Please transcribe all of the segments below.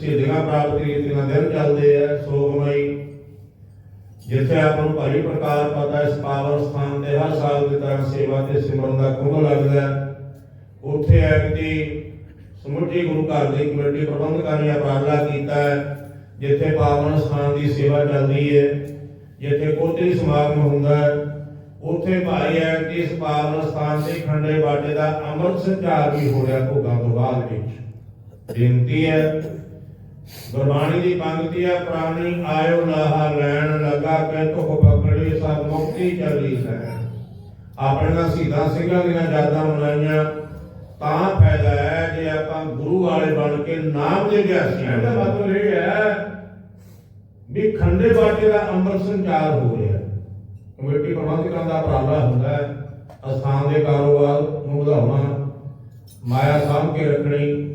ਸਿੱਧੀਆਂ ਪ੍ਰਾਪਤ ਕੀਤੀਆਂ ਦਿਨ ਚੱਲਦੇ ਆ ਸੋਗਮਈ ਜਿੱਥੇ ਆਪ ਨੂੰ ਭਲੀ ਪ੍ਰਕਾਰ ਪਤਾ ਇਸ ਪਾਵਨ ਸਥਾਨ ਤੇ ਹਰ ਸਾਲ ਦੀ ਤਰ੍ਹਾਂ ਸੇਵਾ ਤੇ ਸਿਮਰਨ ਦਾ ਕੁੰਭ ਲੱਗਦਾ ਹੈ। ਉੱਥੇ ਐਕਤੀ ਸਮੁੱਚੀ ਗੁਰੂ ਘਰ ਦੀ ਕਮੇਟੀ ਪ੍ਰਬੰਧਕਾਂ ਨੇ ਕੀਤਾ ਹੈ, ਜਿੱਥੇ ਪਾਵਨ ਸਥਾਨ ਦੀ ਸੇਵਾ ਚੱਲਦੀ ਹੈ, ਜਿੱਥੇ ਕੋਤਰੀ ਸਮਾਗਮ ਹੁੰਦਾ ਹੈ, ਉੱਥੇ ਭਾਈ ਐਕਤੀ ਇਸ ਪਾਵਨ ਸਥਾਨ ਤੇ ਖੰਡੇ ਬਾਟੇ ਦਾ ਅੰਮ੍ਰਿਤ ਸੰਚਾਰ ਵੀ ਹੋ ਰਿਹਾ ਭੋਗਾਂ ਤੋਂ ਬਾਅਦ ਵਿੱਚ ਬੇਨਤੀ ਹੈ। ਗੁਰਬਾਣੀ ਦੀ ਪੰਕਤੀ ਹੈ ਪ੍ਰਾਣੀ ਆਇਓ ਲਾਹਾ ਲੈਣ ਲਗਾ ਕੇ ਤੁਖ ਪਕੜੀ ਸਭ ਮੁਕਤੀ ਚੱਲੀ ਹੈ ਆਪਣੇ ਸੀਧਾ ਸਿੰਘਾਂ ਦੀਆਂ ਯਾਦਾਂ ਮਨਾਈਆਂ ਤਾਂ ਫਾਇਦਾ ਹੈ ਜੇ ਆਪਾਂ ਗੁਰੂ ਵਾਲੇ ਬਣ ਕੇ ਨਾਮ ਦੇ ਅਭਿਆਸੀਆਂ ਦਾ ਮਤਲਬ ਇਹ ਹੈ ਵੀ ਖੰਡੇ ਬਾਟੇ ਦਾ ਅੰਮ੍ਰਿਤ ਸੰਚਾਰ ਹੋ ਰਿਹਾ। ਕਮੇਟੀ ਪ੍ਰਬੰਧਕਾਂ ਦਾ ਉਪਰਾਲਾ ਹੁੰਦਾ ਹੈ। ਅਸਥਾਨ ਦੇ ਕਾਰੋਬਾਰ ਨੂੰ ਵਧਾਉਣਾ ਮਾਇਆ ਸਾਂਭ ਕੇ ਰੱਖਣੀ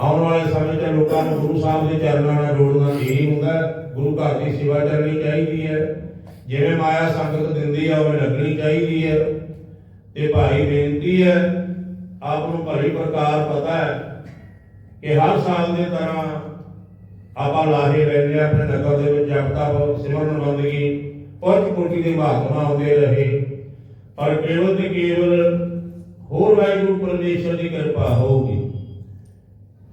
ਆਉਣ ਵਾਲੇ ਸਮੇਂ 'ਚ ਲੋਕਾਂ ਨੂੰ ਗੁਰੂ ਸਾਹਿਬ ਦੇ ਚਰਨਾਂ ਨਾਲ ਜੋੜਨਾ ਇਹੀ ਹੁੰਦਾ ਗੁਰੂ ਘਰ ਦੀ ਸੇਵਾ ਕਰਨੀ ਚਾਹੀਦੀ ਹੈ। ਜਿਵੇਂ ਮਾਇਆ ਸੰਗਤ ਦਿੰਦੀ ਹੈ ਉਵੇਂ ਲੱਗਣੀ ਚਾਹੀਦੀ ਹੈ। ਤੇ ਭਾਈ ਬੇਨਤੀ ਹੈ, ਆਪ ਨੂੰ ਭਲੀ ਪ੍ਰਕਾਰ ਪਤਾ ਹੈ ਕਿ ਹਰ ਸਾਲ ਦੀ ਤਰ੍ਹਾਂ ਆਪਾਂ ਲਾਹੇ ਰਹਿੰਦੇ ਹਾਂ, ਆਪਣੇ ਨਗਰ ਦੇ ਵਿੱਚ ਜਪਤਾ ਸਿਮਰਨ ਬੰਦਗੀ ਪੰਜ ਕੋਟੀ ਦੇ ਮਹਾਤਮਾ ਆਉਂਦੇ ਰਹੇ। ਪਰ ਕੇਵਲ ਤੇ ਕੇਵਲ ਹੋਰ ਵਾਹਿਗੁਰੂ ਪਰਮੇਸ਼ਰ ਦੀ ਕਿਰਪਾ ਹੋਊਗੀ।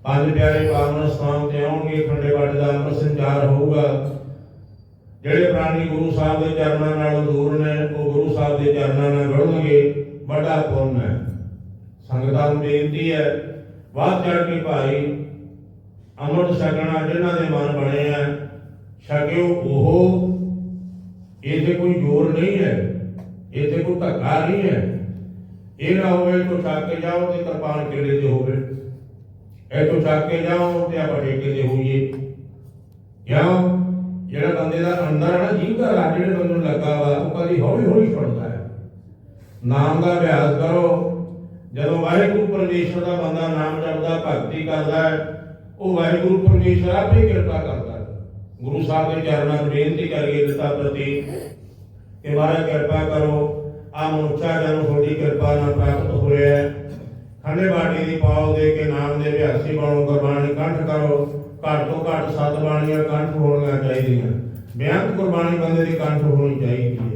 ਪੰਜ ਪਿਆਰੇ ਪਾਵਨ ਸਥਾਨ ਤੇ ਆਉਣਗੇ, ਖੰਡੇ ਬਾਟੇ ਦਾ ਅੰਮ੍ਰਿਤ ਸੰਚਾਰ ਹੋਊਗਾ। ਜਿਹੜੇ ਪ੍ਰਾਣੀ ਗੁਰੂ ਸਾਹਿਬ ਦੇ ਚਰਨਾਂ ਨਾਲੋਂ ਦੂਰ ਨੇ, ਉਹ ਗੁਰੂ ਸਾਹਿਬ ਦੇ ਚਰਨਾਂ ਨਾਲ ਜੁੜਨਗੇ ਵੱਡਾ ਪੁੰਨ ਹੈ। ਸੰਗਤਾਂ ਨੂੰ ਬੇਨਤੀ ਹੈ ਬਾਤ ਚੜ ਕੇ ਭਾਈ, ਅੰਮ੍ਰਿਤ ਛਕਣਾ ਜਿਨ੍ਹਾਂ ਦੇ ਮਨ ਬਣੇ ਆ, ਛਕਿਓ ਉਹ। ਤੇ ਕੋਈ ਜ਼ੋਰ ਨਹੀਂ ਹੈ ਇਹ ਤੇ ਕੋਈ ਧੱਕਾ ਨਹੀਂ ਹੈ। ਇਹ ਨਾ ਹੋਵੇ ਕੋ ਛੱਕ ਕੇ ਜਾਓ ਤੇ ਕਿਰਪਾਨ ਕਿਹੜੇ ਤੇ ਹੋਵੇ। ਇੱਥੋਂ ਛੱਕ ਕੇ ਜਾਓ ਤੇ ਆਪਾਂ ਠੇਕੇ ਤੇ ਹੋਈਏ। ਕਿਉਂ? ਜਿਹੜਾ ਬੰਦੇ ਦਾ ਅੰਦਰ ਹੈ ਨਾ, ਜੀਵ ਦਾ ਰਾਜ ਜਿਹੜੇ ਬੰਦੇ ਨੂੰ ਲੱਗਾ ਵਾ, ਉਹ ਕਦੀ ਹੌਲੀ ਹੌਲੀ ਛੁੱਟਦਾ ਹੈ। ਨਾਮ ਦਾ ਅਭਿਆਸ ਕਰੋ। ਜਦੋਂ ਵਾਹਿਗੁਰੂ ਪਰਮੇਸ਼ਰ ਦਾ ਬੰਦਾ ਨਾਮ ਜਪਦਾ, ਭਗਤੀ ਕਰਦਾ ਹੈ, ਉਹ ਵਾਹਿਗੁਰੂ ਪਰਮੇਸ਼ਰ ਆਪੇ ਕਿਰਪਾ ਕਰਦਾ ਹੈ। ਗੁਰੂ ਸਾਹਿਬ ਦੇ ਚਰਨਾਂ 'ਚ ਬੇਨਤੀ ਕਰੀਏ ਦਿੱਤਾ ਪ੍ਰਤੀ ਕਿ ਮਹਾਰਾਜ ਕਿਰਪਾ ਕਰੋ। ਆ ਮਨੁੱਖਾ ਜਨ ਤੁਹਾਡੀ ਕਿਰਪਾ ਨਾਲ ਪ੍ਰਾਪਤ ਹੋਇਆ ਹੈ ਖੰਡੇ ਦੀ ਪਾਉ ਦੇ ਕੇ ਨਾਮ ਦੇ ਅਭਿਆਸੀ ਬਣੋ, ਗੁਰਬਾਣੀ ਕੰਠ ਕਰੋ ਘੱਟ ਤੋਂ ਘੱਟ ਸੱਤ ਬਾਣੀਆਂ ਕੰਠ ਹੋਣੀਆਂ ਚਾਹੀਦੀਆਂ ਬੇਅੰਤ ਗੁਰਬਾਣੀ ਬੰਦੇ ਦੀ ਕੰਠ ਹੋਣੀ ਚਾਹੀਦੀ